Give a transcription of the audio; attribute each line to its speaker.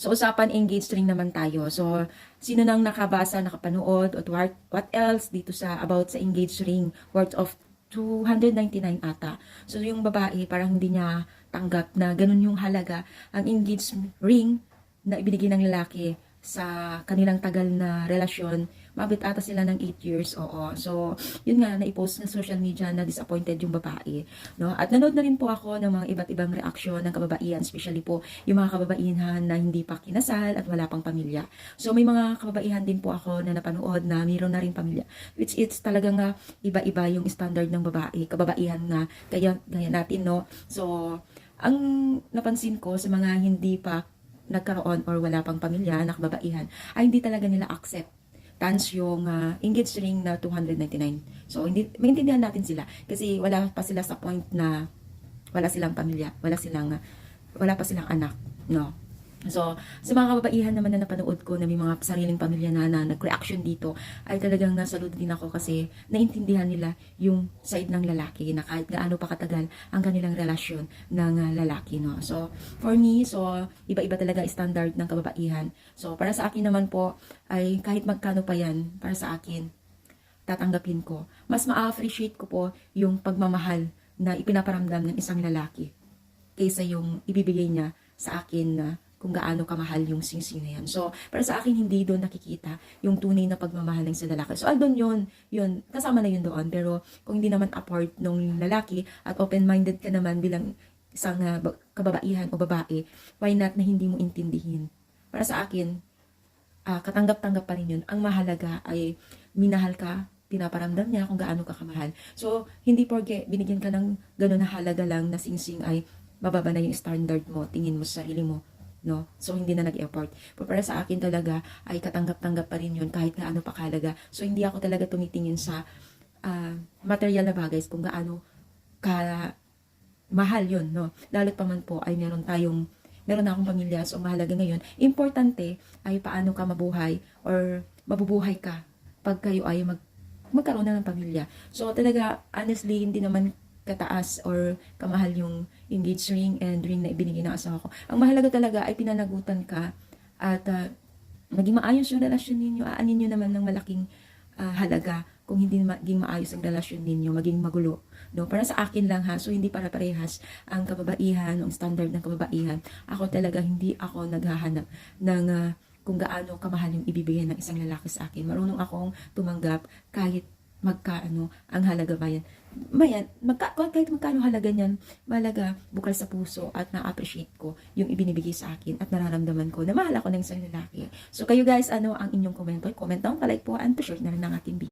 Speaker 1: So, usapan engaged ring naman tayo. So, sino nang nakabasa, nakapanood, at what, what else dito sa, about sa engaged ring worth of 299 ata. So, yung babae, parang hindi niya tanggap na ganun yung halaga. Ang engaged ring na ibinigay ng lalaki sa kanilang tagal na relasyon, mabit ata sila ng 8 years, oo. So, yun nga, naipost na social media na disappointed yung babae, no? At nanood na rin po ako ng mga iba't ibang reaksyon ng kababaihan, especially po yung mga kababaihan na hindi pa kinasal at wala pang pamilya. So, may mga kababaihan din po ako na napanood na mayroon na rin pamilya, which it's talagang nga iba-iba yung standard ng babae, kababaihan na kaya, gaya natin, no? So, ang napansin ko sa mga hindi pa nagkaroon or wala pang pamilya na kababaihan, ay hindi talaga nila accept tans yung uh, engaged ring na 299. So, hindi, maintindihan natin sila. Kasi wala pa sila sa point na wala silang pamilya, wala silang, uh, wala pa silang anak, no? So, sa mga kababaihan naman na napanood ko na may mga sariling pamilya na, na nag-reaction dito, ay talagang nasaludo din ako kasi naintindihan nila yung side ng lalaki na kahit gaano pa katagal ang kanilang relasyon ng uh, lalaki, no? So, for me, so, iba-iba talaga standard ng kababaihan. So, para sa akin naman po, ay kahit magkano pa yan, para sa akin, tatanggapin ko. Mas ma-appreciate ko po yung pagmamahal na ipinaparamdam ng isang lalaki kaysa yung ibibigay niya sa akin na kung gaano kamahal yung singsing na yan. So, para sa akin, hindi doon nakikita yung tunay na pagmamahal ng sa lalaki. So, doon yun, yun, kasama na yun doon. Pero, kung hindi naman apart ng lalaki at open-minded ka naman bilang isang uh, kababaihan o babae, why not na hindi mo intindihin? Para sa akin, uh, katanggap-tanggap pa rin yun. Ang mahalaga ay minahal ka, pinaparamdam niya kung gaano ka kamahal. So, hindi porke binigyan ka ng gano'n na halaga lang na singsing ay bababa na yung standard mo, tingin mo sa sarili mo, no? So, hindi na nag-effort. Pero para sa akin talaga, ay katanggap-tanggap pa rin yun kahit gaano pa kahalaga. So, hindi ako talaga tumitingin sa uh, material na bagay kung gaano ka mahal yun, no? Lalo't pa man po ay meron tayong meron na akong pamilya, so mahalaga ngayon. Importante ay paano ka mabuhay or mabubuhay ka pag kayo ay mag, magkaroon na ng pamilya. So talaga, honestly, hindi naman kataas or kamahal yung engaged ring and ring na ibinigay ng asawa ko. Ang mahalaga talaga ay pinanagutan ka at uh, maging maayos yung relasyon ninyo. Aanin nyo naman ng malaking uh, halaga kung hindi maging maayos ang relasyon ninyo, maging magulo. No? Para sa akin lang ha, so hindi para parehas ang kababaihan, ang standard ng kababaihan. Ako talaga hindi ako naghahanap ng uh, kung gaano kamahal yung ibibigay ng isang lalaki sa akin. Marunong akong tumanggap kahit magkaano ang halaga ba yan. Mayan, magka, kahit magkano halaga niyan, malaga bukal sa puso at na-appreciate ko yung ibinibigay sa akin at nararamdaman ko na mahal ako ng isang lalaki. So kayo guys, ano ang inyong komento? Comment down, palike po, and to share na rin ng ating video.